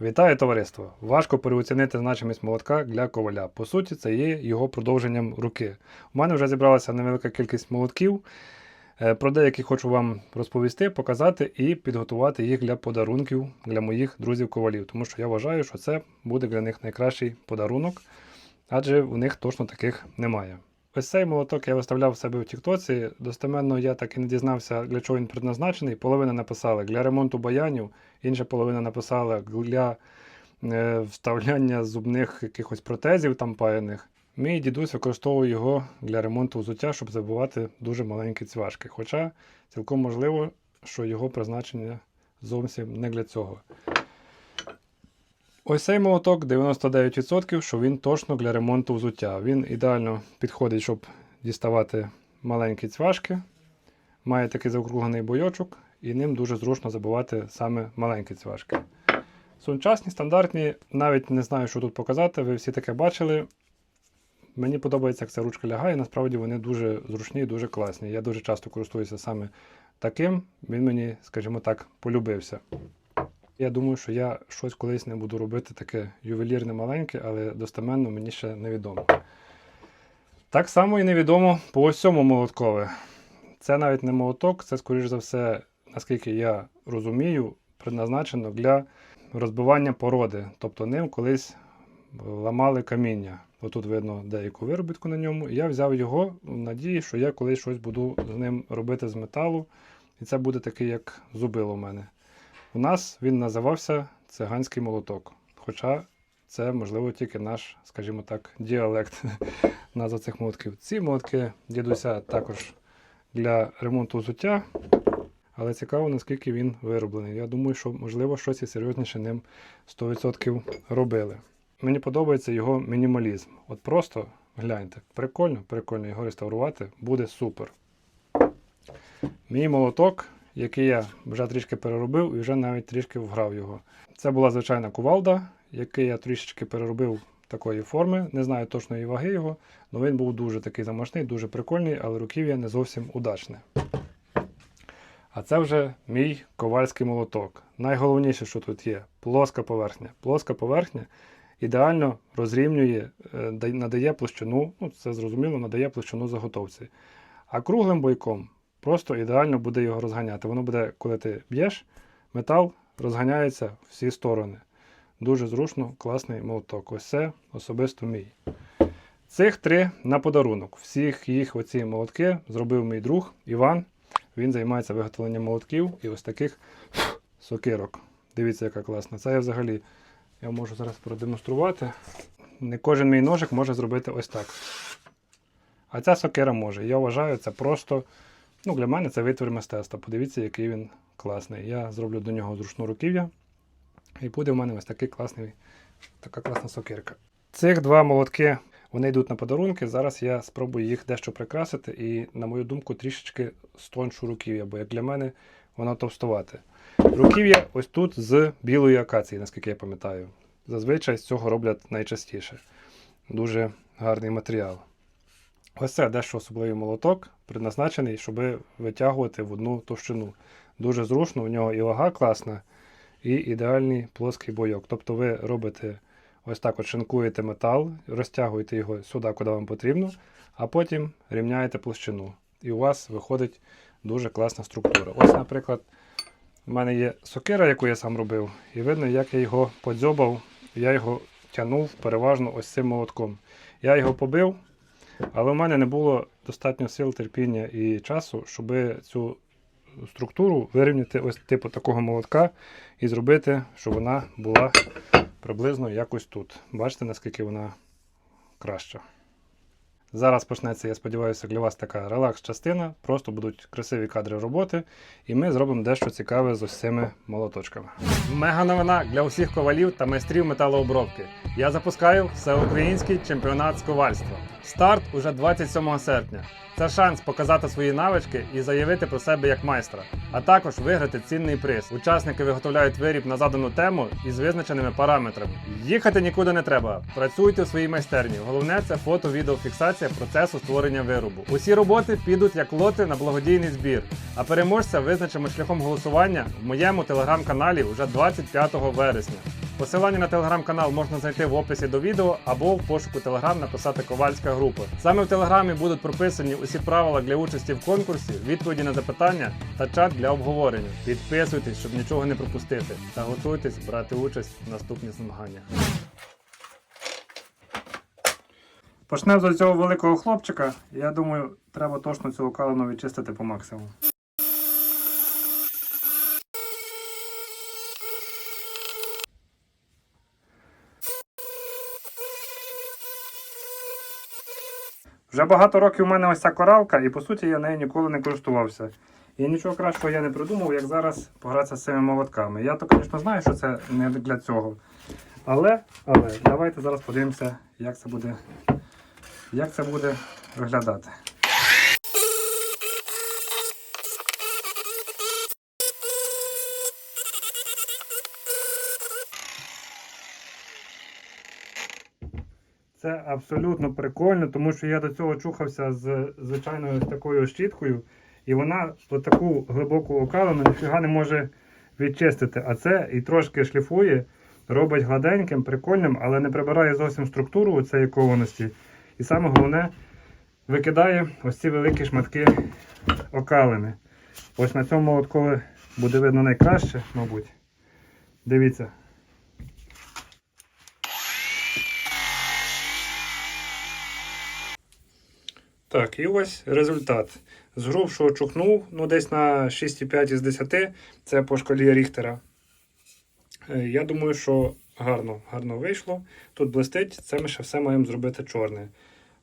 Вітаю товариство! Важко переоцінити значимість молотка для коваля. По суті, це є його продовженням руки. У мене вже зібралася невелика кількість молотків. Е, Про деякі хочу вам розповісти, показати і підготувати їх для подарунків для моїх друзів-ковалів, тому що я вважаю, що це буде для них найкращий подарунок, адже у них точно таких немає. Ось цей молоток я виставляв в себе в Тіктоці. Достеменно я так і не дізнався, для чого він предназначений. Половина написали для ремонту баянів, інша половина написала для е, вставляння зубних якихось протезів там паяних. Мій дідусь використовує його для ремонту взуття, щоб забивати дуже маленькі цвяшки. Хоча цілком можливо, що його призначення зовсім не для цього. Ось цей молоток 99%, що він точно для ремонту взуття. Він ідеально підходить, щоб діставати маленькі цвяшки. Має такий заокруглений бойочок, і ним дуже зручно забивати саме маленькі цвяшки. Сучасні, стандартні, навіть не знаю, що тут показати, ви всі таке бачили. Мені подобається, як ця ручка лягає, насправді вони дуже зручні і дуже класні. Я дуже часто користуюся саме таким, він мені, скажімо так, полюбився. Я думаю, що я щось колись не буду робити таке ювелірне маленьке, але достеменно мені ще невідомо. Так само і невідомо по ось молоткове. Це навіть не молоток, це, скоріш за все, наскільки я розумію, предназначено для розбивання породи. Тобто ним колись ламали каміння. Отут видно деяку виробітку на ньому. Я взяв його в надії, що я колись щось буду з ним робити з металу. І це буде такий, як зубило у мене. У нас він називався циганський молоток. Хоча це, можливо, тільки наш, скажімо так, діалект назва цих молотків. Ці молотки дідуся також для ремонту взуття. Але цікаво, наскільки він вироблений. Я думаю, що, можливо, щось і серйозніше ним 100% робили. Мені подобається його мінімалізм. От просто гляньте, прикольно, прикольно його реставрувати буде супер. Мій молоток, який я вже трішки переробив і вже навіть трішки вграв його. Це була звичайна кувалда, який я трішечки переробив такої форми. Не знаю точної ваги його, але він був дуже такий замашний, дуже прикольний, але руків'я не зовсім удачне. А це вже мій ковальський молоток. Найголовніше, що тут є, плоска поверхня. Плоска поверхня ідеально розрівнює, е, надає площину, ну це зрозуміло, надає площину заготовці. А круглим бойком просто ідеально буде його розганяти. Воно буде, коли ти б'єш, метал розганяється всі сторони. Дуже зручно, класний молоток. Ось це особисто мій. Цих три на подарунок. Всіх їх оці молотки зробив мій друг Іван. Він займається виготовленням молотків і ось таких сокирок. Дивіться, яка класна. Це я взагалі я можу зараз продемонструвати. Не кожен мій ножик може зробити ось так. А ця сокира може. Я вважаю, це просто. Ну, для мене це витвір мистецтва. Подивіться, який він класний. Я зроблю до нього зручну руків'я. І буде в мене ось такий класний, така класна сокирка. Цих два молотки вони йдуть на подарунки. Зараз я спробую їх дещо прикрасити і, на мою думку, трішечки стоншу руків'я, бо як для мене воно товстувате. Руків'я ось тут з білої акації, наскільки я пам'ятаю. Зазвичай з цього роблять найчастіше. Дуже гарний матеріал. Ось це дещо особливий молоток, предназначений, щоб витягувати в одну товщину. Дуже зручно, у нього і вага класна, і ідеальний плоский бойок. Тобто ви робите ось так от шинкуєте метал, розтягуєте його сюди, куди вам потрібно, а потім рівняєте площину. І у вас виходить дуже класна структура. Ось, наприклад, у мене є сокира, яку я сам робив, і видно, як я його подзьобав, я його тягнув переважно ось цим молотком. Я його побив, але в мене не було достатньо сил, терпіння і часу, щоб цю структуру вирівняти ось типу такого молотка і зробити, щоб вона була приблизно якось тут. Бачите, наскільки вона краща. Зараз почнеться, я сподіваюся, для вас така релакс-частина. Просто будуть красиві кадри роботи, і ми зробимо дещо цікаве з цими молоточками. Мега новина для усіх ковалів та майстрів металообробки. Я запускаю всеукраїнський чемпіонат з ковальства. Старт уже 27 серпня. Це шанс показати свої навички і заявити про себе як майстра, а також виграти цінний приз. Учасники виготовляють виріб на задану тему із визначеними параметрами. Їхати нікуди не треба. Працюйте у своїй майстерні. Головне це фото-відеофіксація процесу створення виробу. Усі роботи підуть як лоти на благодійний збір. А переможця визначимо шляхом голосування в моєму телеграм-каналі вже 25 вересня. Посилання на телеграм-канал можна знайти в описі до відео або в пошуку телеграм написати Ковальська група. Саме в телеграмі будуть прописані усі правила для участі в конкурсі, відповіді на запитання та чат для обговорення. Підписуйтесь, щоб нічого не пропустити, та готуйтесь брати участь в наступних змаганнях. Почнемо з цього великого хлопчика. Я думаю, треба точно цю окалину відчистити по максимуму. Вже багато років у мене ось ця коралка, і по суті я нею ніколи не користувався. І нічого кращого я не придумав, як зараз погратися з цими молотками. Я то, звісно, знаю, що це не для цього. Але, але давайте зараз подивимося, як це буде, як це буде виглядати. Це абсолютно прикольно, тому що я до цього чухався з звичайною такою щіткою, і вона таку глибоку окалину ніфіга не може відчистити. А це і трошки шліфує, робить гладеньким, прикольним, але не прибирає зовсім структуру цієї кованості. І саме головне, викидає ось ці великі шматки окалини. Ось на цьому от коли буде видно найкраще, мабуть. Дивіться. Так, і ось результат. З грубшого чухнув, ну десь на 6,5 із 10, це по шкалі Ріхтера. Е, Я думаю, що гарно, гарно вийшло. Тут блистить, це ми ще все маємо зробити чорне.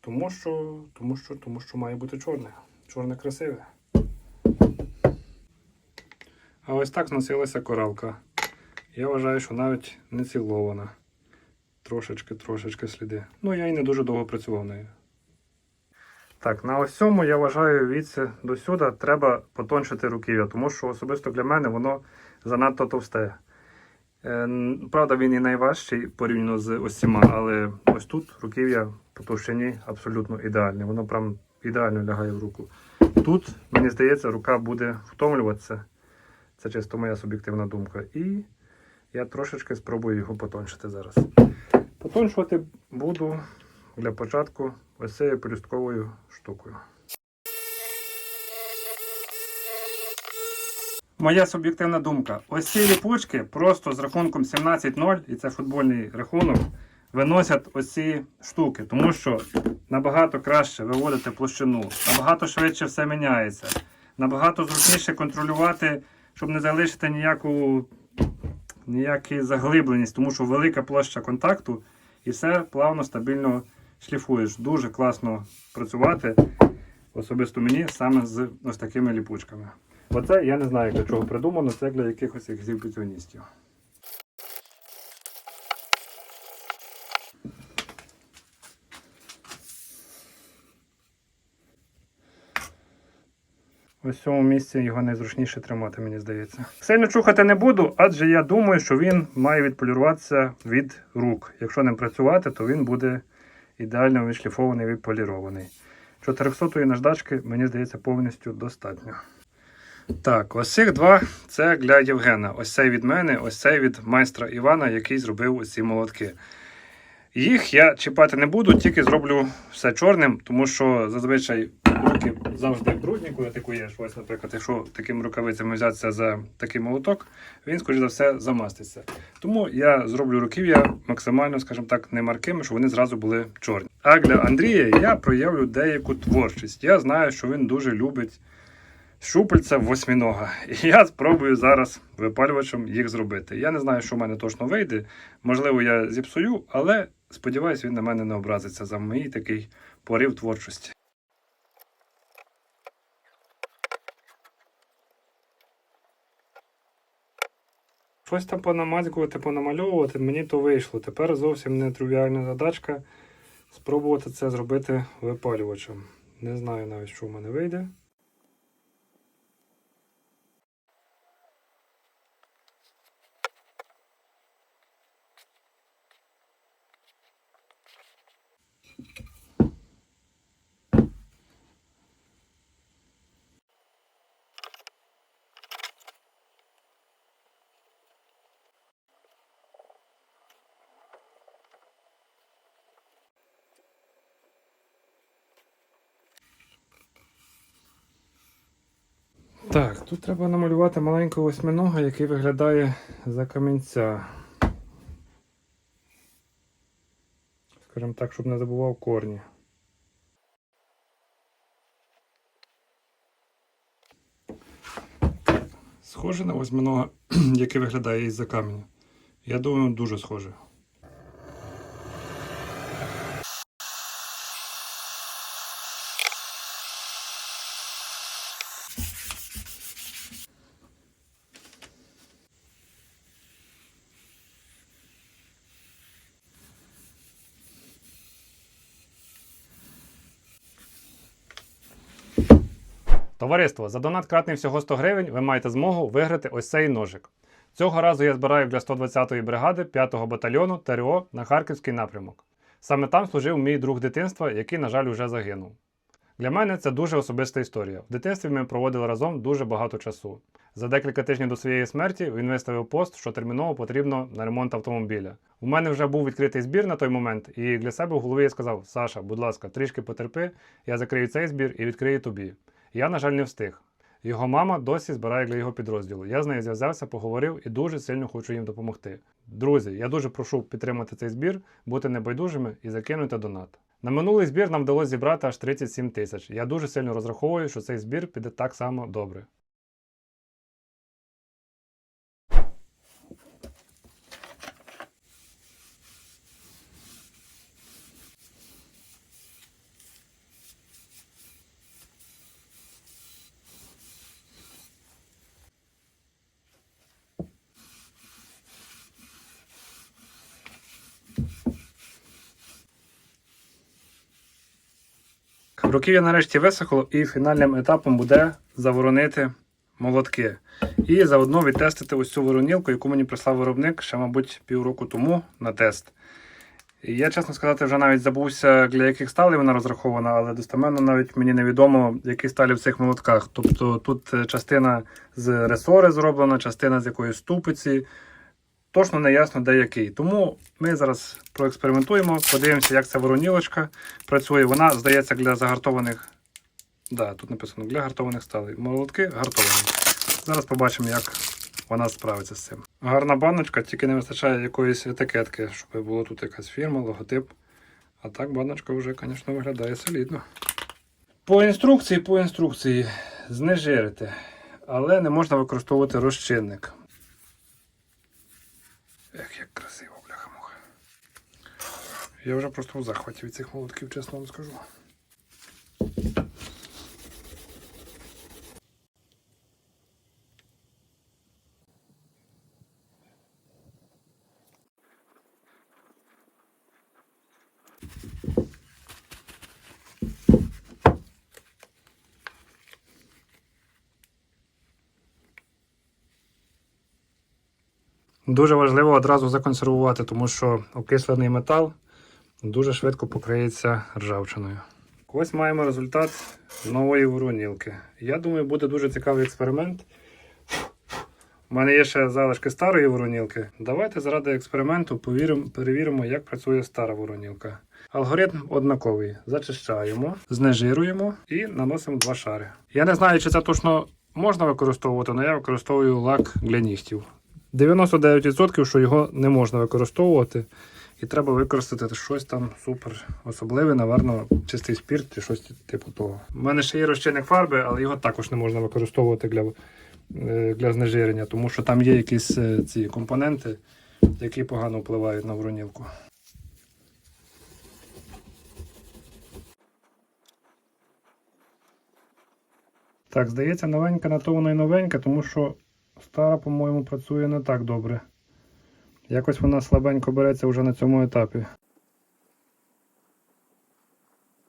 Тому що, тому що, тому що має бути чорне. Чорне красиве. А ось так зносилася коралка. Я вважаю, що навіть не цілована. Трошечки, трошечки сліди. Ну, я і не дуже довго працював нею. Так, на ось цьому я вважаю від до сюди треба потончити руків'я, тому що особисто для мене воно занадто товсте. Е, Правда, він і найважчий порівняно з цими, але ось тут руків'я по товщині абсолютно ідеальне. Воно прям ідеально лягає в руку. Тут, мені здається, рука буде втомлюватися. Це чисто моя суб'єктивна думка. І я трошечки спробую його потончити зараз. Потончувати буду для початку ось цією пелюстковою штукою. Моя суб'єктивна думка. Ось ці ліпучки просто з рахунком 17-0, і це футбольний рахунок, виносять ось ці штуки, тому що набагато краще виводити площину, набагато швидше все міняється, набагато зручніше контролювати, щоб не залишити ніяку, ніяку заглибленість, тому що велика площа контакту і все плавно, стабільно шліфуєш. Дуже класно працювати, особисто мені, саме з ось такими ліпучками. Оце я не знаю, для чого придумано, це для якихось екзибіціоністів. Ось в цьому місці його найзручніше тримати, мені здається. Сильно чухати не буду, адже я думаю, що він має відполіруватися від рук. Якщо ним працювати, то він буде ідеально відшліфований, відполірований. 400-ї наждачки, мені здається, повністю достатньо. Так, ось цих два це для Євгена. Ось цей від мене, ось цей від майстра Івана, який зробив ці молотки. Їх я чіпати не буду, тільки зроблю все чорним, тому що зазвичай руки завжди брудні, коли ти куєш. Ось, наприклад, якщо такими рукавицями взятися за такий молоток, він, скоріш за все, замаститься. Тому я зроблю руків'я максимально, скажімо так, не маркими, щоб вони зразу були чорні. А для Андрія я проявлю деяку творчість. Я знаю, що він дуже любить щупальця восьмінога. І я спробую зараз випалювачем їх зробити. Я не знаю, що в мене точно вийде. Можливо, я зіпсую, але сподіваюсь, він на мене не образиться за мій такий порив творчості. Щось там понамазькувати, понамальовувати, мені то вийшло. Тепер зовсім не тривіальна задачка спробувати це зробити випалювачем. Не знаю навіть, що в мене вийде. Так, тут треба намалювати маленького восьминога, який виглядає за камінця. Скажімо так, щоб не забував корні. Схоже на восьминога, який виглядає із-за каменю. Я думаю, дуже схоже. Товариство, за донат кратний всього 100 гривень ви маєте змогу виграти ось цей ножик. Цього разу я збираю для 120-ї бригади 5-го батальйону ТРО на Харківський напрямок. Саме там служив мій друг дитинства, який, на жаль, уже загинув. Для мене це дуже особиста історія. В дитинстві ми проводили разом дуже багато часу. За декілька тижнів до своєї смерті він виставив пост, що терміново потрібно на ремонт автомобіля. У мене вже був відкритий збір на той момент, і для себе в голові я сказав: Саша, будь ласка, трішки потерпи, я закрию цей збір і відкрию тобі. Я, на жаль, не встиг. Його мама досі збирає для його підрозділу. Я з нею зв'язався, поговорив і дуже сильно хочу їм допомогти. Друзі, я дуже прошу підтримати цей збір, бути небайдужими і закинути донат. На минулий збір нам вдалося зібрати аж 37 тисяч. Я дуже сильно розраховую, що цей збір піде так само добре. Руків'я нарешті висохло, і фінальним етапом буде заворонити молотки. І заодно відтестити ось цю воронілку, яку мені прислав виробник ще, мабуть, півроку тому на тест. І я, чесно сказати, вже навіть забувся, для яких сталей вона розрахована, але достеменно навіть мені невідомо, які сталі в цих молотках. Тобто тут е, частина з ресори зроблена, частина з якоїсь ступиці. Точно не ясно, де який. Тому ми зараз проекспериментуємо, подивимося, як ця воронілочка працює. Вона, здається, для загартованих. Да, тут написано для гартованих сталей. Молотки гартовані. Зараз побачимо, як вона справиться з цим. Гарна баночка, тільки не вистачає якоїсь етикетки, щоб було тут якась фірма, логотип. А так баночка вже, звісно, виглядає солідно. По інструкції, по інструкції знежирити, але не можна використовувати розчинник. Ех, як красиво, бляха-муха. Я вже просто в захваті від цих молотків, чесно вам скажу. Дуже важливо одразу законсервувати, тому що окислений метал дуже швидко покриється ржавчиною. Ось маємо результат нової воронілки. Я думаю, буде дуже цікавий експеримент. У мене є ще залишки старої воронілки. Давайте заради експерименту перевіримо, як працює стара воронілка. Алгоритм однаковий. Зачищаємо, знежируємо і наносимо два шари. Я не знаю, чи це точно можна використовувати, але я використовую лак для нігтів. 99% що його не можна використовувати. І треба використати щось там супер особливе, наверно, чистий спірт чи щось типу того. У мене ще є розчинник фарби, але його також не можна використовувати для, е, для знежирення, тому що там є якісь е, ці компоненти, які погано впливають на воронілку. Так, здається, новенька на то вона і новенька, тому що стара, по-моєму, працює не так добре. Якось вона слабенько береться вже на цьому етапі.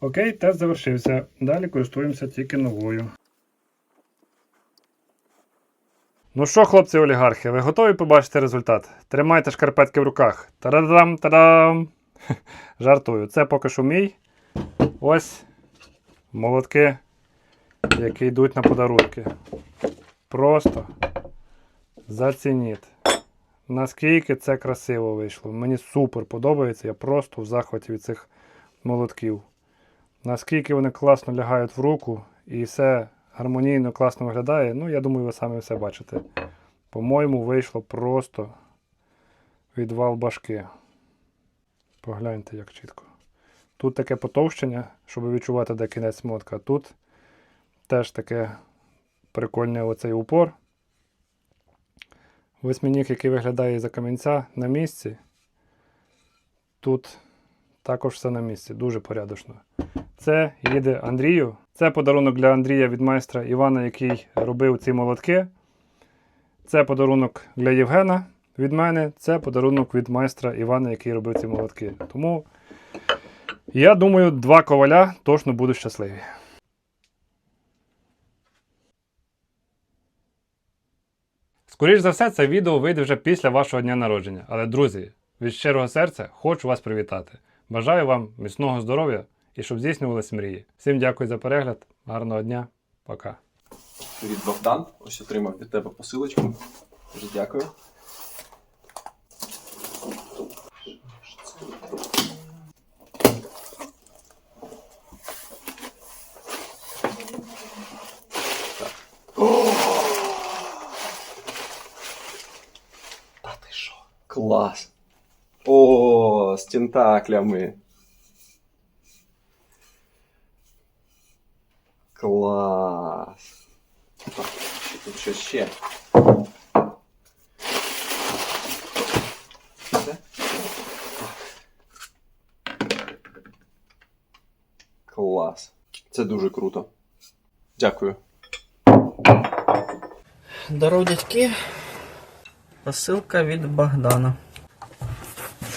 Окей, тест завершився. Далі користуємося тільки новою. Ну що, хлопці олігархи, ви готові побачити результат? Тримайте шкарпетки в руках. Та-дам, та-дам! Жартую. Це поки що мій. Ось молотки, які йдуть на подарунки. Просто зацініть. Наскільки це красиво вийшло. Мені супер подобається. Я просто в захваті від цих молотків. Наскільки вони класно лягають в руку і все гармонійно, класно виглядає. Ну, я думаю, ви самі все бачите. По-моєму, вийшло просто відвал башки. Погляньте, як чітко. Тут таке потовщення, щоб відчувати, де кінець мотка. Тут теж таке прикольний оцей упор. Восьминіг, який виглядає за камінця на місці. Тут також все на місці, дуже порядочно. Це їде Андрію. Це подарунок для Андрія від майстра Івана, який робив ці молотки. Це подарунок для Євгена від мене. Це подарунок від майстра Івана, який робив ці молотки. Тому я думаю, два коваля точно будуть щасливі. Скоріше за все, це відео вийде вже після вашого дня народження. Але, друзі, від щирого серця хочу вас привітати. Бажаю вам міцного здоров'я і щоб здійснювалися мрії. Всім дякую за перегляд, гарного дня, пока. Привіт, Богдан. Ось отримав від тебе посилочку. Дуже дякую. Клас. О, з тентаклями. Клас. Так, що тут щось ще. Клас. Це дуже круто. Дякую. Здоров, дядьки. Посилка від Богдана.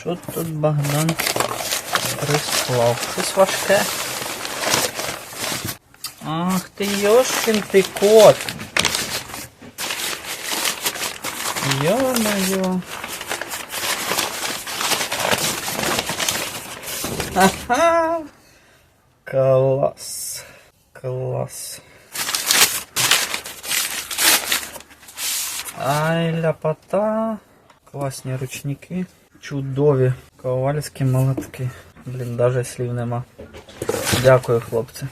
Що тут Богдан прислав? Щось важке. Ах ти йошкін ти кот. Йо-моє. Ага. Клас. Клас. Ай, ляпота. Класні ручники. Чудові. Ковальські молотки. Блін, навіть слів нема. Дякую, хлопці.